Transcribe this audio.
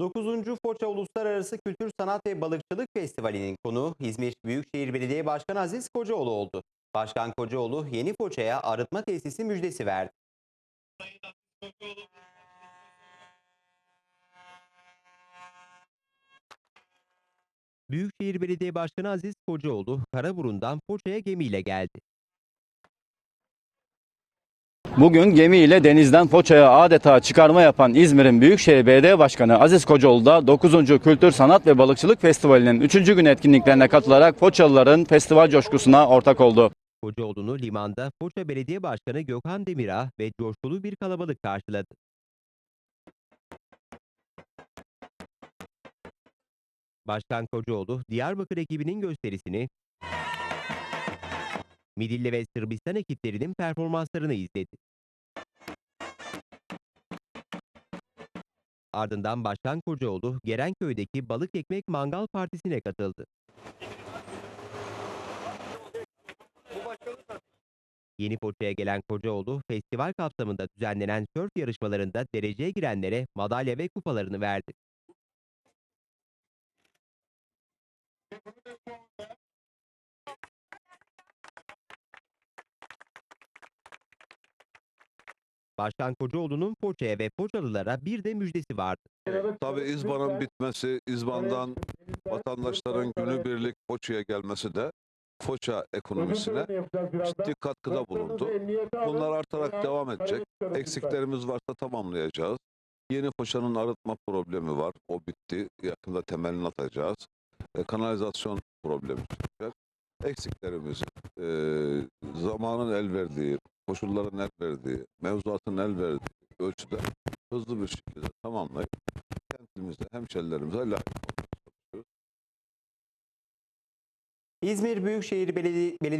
9. Foça Uluslararası Kültür Sanat ve Balıkçılık Festivali'nin konuğu İzmir Büyükşehir Belediye Başkanı Aziz Kocaoğlu oldu. Başkan Kocaoğlu yeni Foça'ya arıtma tesisi müjdesi verdi. Büyükşehir Belediye Başkanı Aziz Kocaoğlu Karaburun'dan Foça'ya gemiyle geldi. Bugün gemiyle denizden Foça'ya adeta çıkarma yapan İzmir'in Büyükşehir Belediye Başkanı Aziz Kocaoğlu da 9. Kültür Sanat ve Balıkçılık Festivali'nin 3. gün etkinliklerine katılarak Foçalıların festival coşkusuna ortak oldu. Kocaoğlu'nu limanda Foça Belediye Başkanı Gökhan Demirağ ve coşkulu bir kalabalık karşıladı. Başkan Kocaoğlu, Diyarbakır ekibinin gösterisini, Midilli ve Sırbistan ekiplerinin performanslarını izledi. Ardından Başkan Kocaoğlu, Gerenköy'deki Balık Ekmek Mangal Partisi'ne katıldı. Yeni Foça'ya gelen Kocaoğlu, festival kapsamında düzenlenen sörf yarışmalarında dereceye girenlere madalya ve kupalarını verdi. Başkan Kocaoğlu'nun Foça'ya ve Foçalılara bir de müjdesi vardı. Tabii İzban'ın bitmesi, İzban'dan vatandaşların günübirlik Foça'ya gelmesi de Foça ekonomisine ciddi katkıda bulundu. Bunlar artarak devam edecek. Eksiklerimiz varsa tamamlayacağız. Yeni Foça'nın arıtma problemi var. O bitti. Yakında temelini atacağız. E, kanalizasyon problemi çıkacak. Eksiklerimizi e, zamanın el verdiği, koşulların el verdiği, mevzuatın el verdiği ölçüde hızlı bir şekilde tamamlayıp kentimize, hemşerilerimize layık. İzmir Büyükşehir Beledi- Belediye